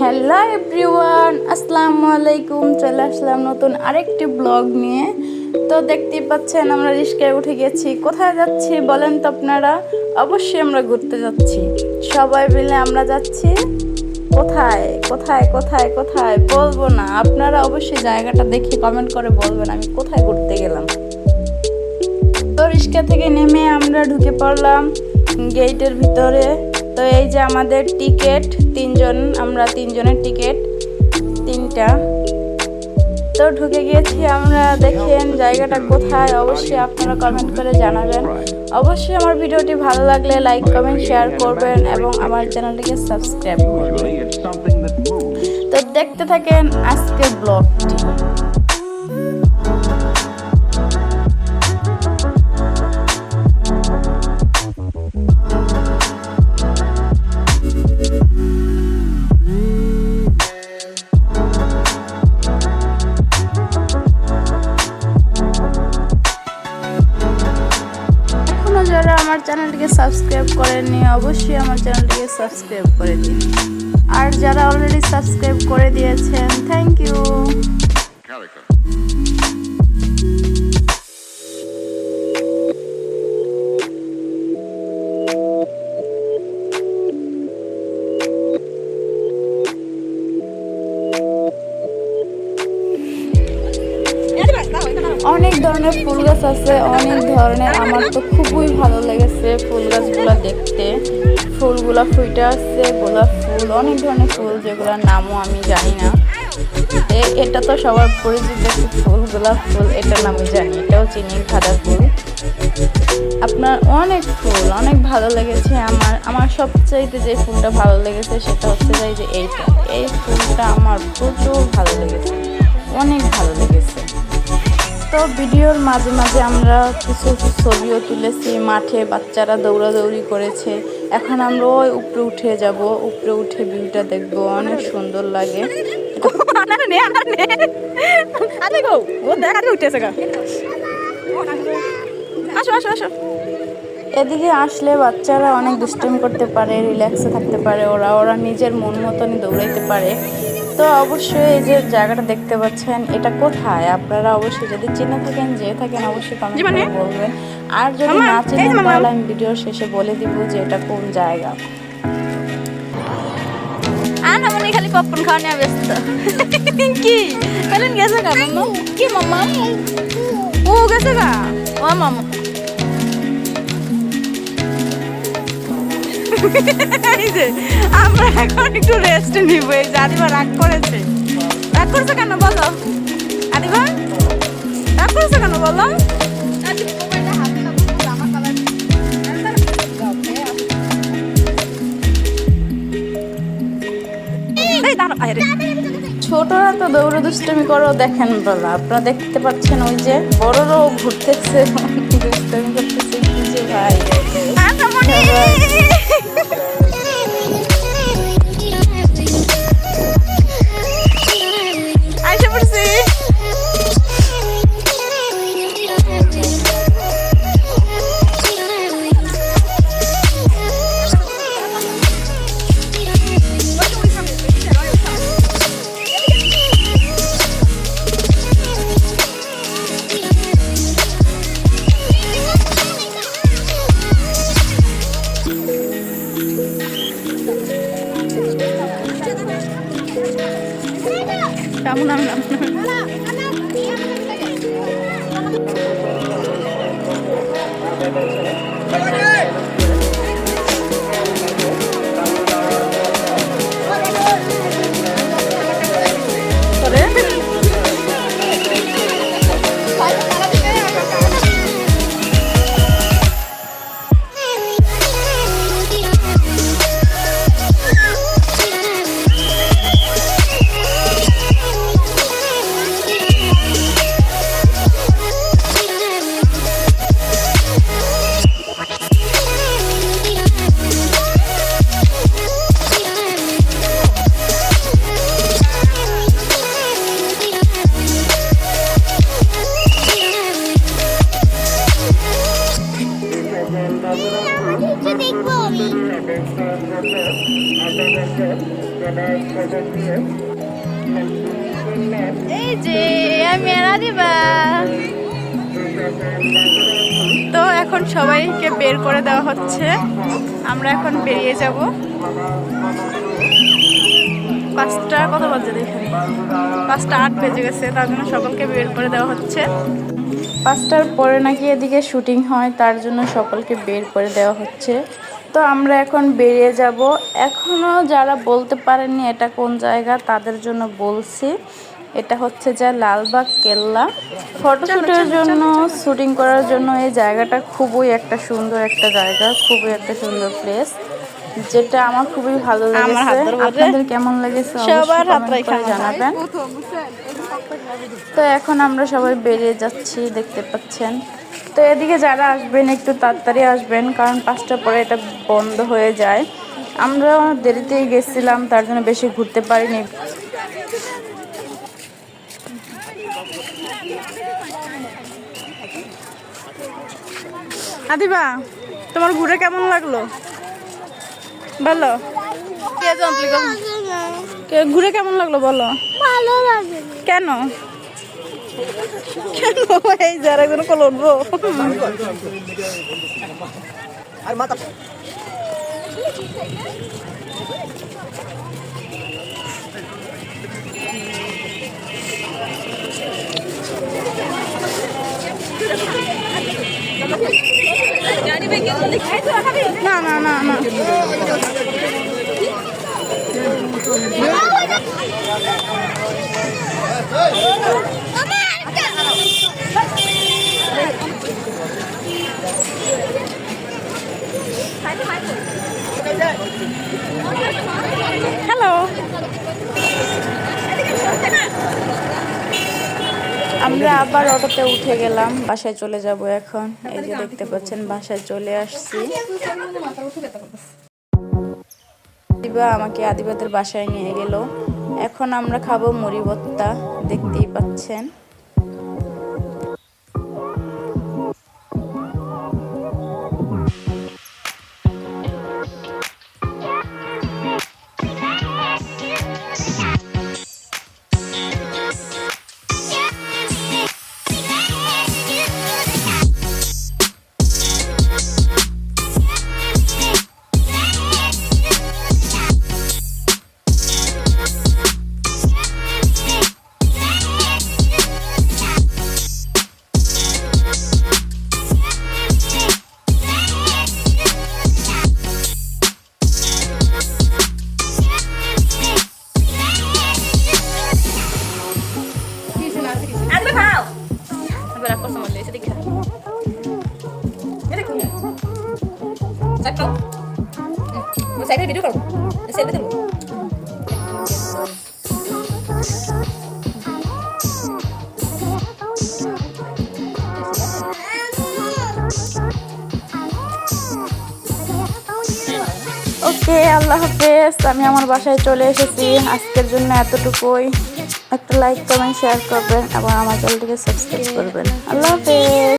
Hello everyone আসসালামু আলাইকুম চলে আসলাম নতুন আরেকটি ব্লগ নিয়ে। তো দেখতেই পাচ্ছেন, আমরা রিস্কায় উঠে গেছি। কোথায় যাচ্ছি বলেন তো আপনারা? অবশ্যই আমরা ঘুরতে যাচ্ছি। সবাই মিলে আমরা যাচ্ছি। কোথায়? কোথায়? কোথায়? কোথায়? বলব না। আপনারা অবশ্যই জায়গাটা দেখে কমেন্ট করে বলবেন, আমি কোথায় ঘুরতে গেলাম। তো রিক্সা থেকে নেমে আমরা ঢুকে পড়লাম গেটের ভিতরে। তো এই যে আমাদের টিকিট, তিনজন, আমরা তিনজনের টিকিট, তিনটা। তো ঢুকে গিয়েছি আমরা, দেখেন জায়গাটা কোথায়, অবশ্যই আপনারা কমেন্ট করে জানাবেন। অবশ্যই আমার ভিডিওটি ভালো লাগলে লাইক কমেন্ট শেয়ার করবেন এবং আমার চ্যানেলটিকে সাবস্ক্রাইব করবেন. তো দেখতে থাকেন আজকের ব্লগটি আমার চ্যানেলটিকে সাবস্ক্রাইব করেননি, অবশ্যই আমার চ্যানেলটিকে সাবস্ক্রাইব করে দিন। আর যারা অলরেডি সাবস্ক্রাইব করে দিয়েছেন থ্যাংক ইউ গাছ আছে, অনেক ধরনের। আমার তো খুবই ভালো লেগেছে ফুল গাছগুলো দেখতে। ফুলগুলা ফুইটা আছে গোলাপ ফুল, অনেক ধরনের ফুল, যেগুলোর নামও আমি জানি না। এটা তো সবার পরিচিত একটি ফুল, গোলাপ ফুল, এটার নাম জানি, এটাও চিনি খাদা ফুল। আপনার অনেক ফুল, অনেক ভালো লেগেছে। আমার আমার সবচাইতে যে ফুলটা ভালো লেগেছে সেটা হচ্ছে যে এই যে এইটা এই ফুলটা আমার প্রচুর ভালো লেগেছে, অনেক ভালো লেগেছে। তো ভিডিওর মাঝে মাঝে আমরা কিছু ছবিও তুলেছি। মাঠে বাচ্চারা দৌড়াদৌড়ি করেছে। এখন আমরা ওই উপরে উঠে যাব। উপরে উঠে ভিউটা দেখব। অনেক সুন্দর লাগে। আসো আসো আসো। এদিকে আসলে বাচ্চারা অনেক দুষ্টামি করতে পারে রিল্যাক্সে থাকতে পারে। ওরা ওরা নিজের মন মতনই দৌড়াইতে পারে। তো অবশ্যই এই যে জায়গাটা দেখতে পাচ্ছেন এটা কোথায়? আপনারা অবশ্যই যদি চিনে থাকেন যে থাকেন অবশ্যই কমেন্ট করে বলবেন। আর যদি না চিনেন তাহলে আমি ভিডিওর শেষে বলে দিব যে এটা কোন জায়গা। আর মনে খালি পপকর্ন খাওয়া নিয়ে ব্যস্ত। কি? কারণ গেছে গা কি মাম্মা? ও গেছে গা। ও মাম্মা। আমরা এখন একটু রেস্ট নিব। এই যে আদিবা রাগ করেছে। রাগ করেছে কেন বলো? আদিবা, রাগ করেছে কেন বলো? ছোটরা তো দৌড়ে দুষ্টমি করো, দেখেন বলা আপনারা দেখতে পাচ্ছেন ওই যে বড়রাও ঘুরতেছে, দুষ্টমি করতেছে, কি যে ভাই। Good! কেমন নাম করে এই যে, আমি দিবা তো এখন সবাইকে বের করে দেওয়া হচ্ছে। আমরা এখন বেরিয়ে যাব। পাঁচটা কত বাজে দেখেন পাঁচটা আট বেজে গেছে, তার জন্য সকলকে বের করে দেওয়া হচ্ছে। পাঁচটার পরে নাকি এদিকে শুটিং হয় তার জন্য সকলকে বের করে দেওয়া হচ্ছে। তো আমরা এখন বেরিয়ে যাব। এখনও যারা বলতে পারেননি এটা কোন জায়গা তাদের জন্য বলছি এটা হচ্ছে যে লালবাগ কেল্লা। ফটোশ্যুটের জন্য শুটিং করার জন্য এই জায়গাটা খুবই একটা সুন্দর একটা জায়গা খুবই একটা সুন্দর প্লেস যেটা আমার খুবই ভালো লেগেছে। আপনাদের কেমন লেগেছে? সবার হাত জানাবেন। তো এখন আমরা সবাই বেরিয়ে যাচ্ছি দেখতে পাচ্ছেন। তো এদিকে যারা আসবেন একটু তাড়াতাড়ি আসবেন কারণ পাঁচটার পরে এটা বন্ধ হয়ে যায়। আমরা দেরিতেই গেছিলাম তার জন্য বেশি ঘুরতে পারিনি। আদিবা তোমার ঘুরে কেমন লাগল? কে ঘুরে কেমন লাগল বলো? ভালো লাগে কেন? কেন? এই যারা কোনো কল উঠবো না না না না। হ্যালো আমরা আবার অটোতে উঠে গেলাম, বাসায় চলে যাব এখন। এই যে দেখতে পাচ্ছেন, বাসায় চলে আসছি। দিবা আমাকে আদিবাদের বাসায় নিয়ে গেল। এখন আমরা খাব মুড়ি ভত্তা দেখতেই পাচ্ছেন। ওকে, আল্লাহ হাফেজ। আমি আমার বাসায় চলে এসেছি। আজকের জন্য এতটুকুই। একটা লাইক কমেন্ট শেয়ার করবেন এবং আমার চ্যানেলটিকে সাবস্ক্রাইব করবেন। আল্লাহ হাফেজ।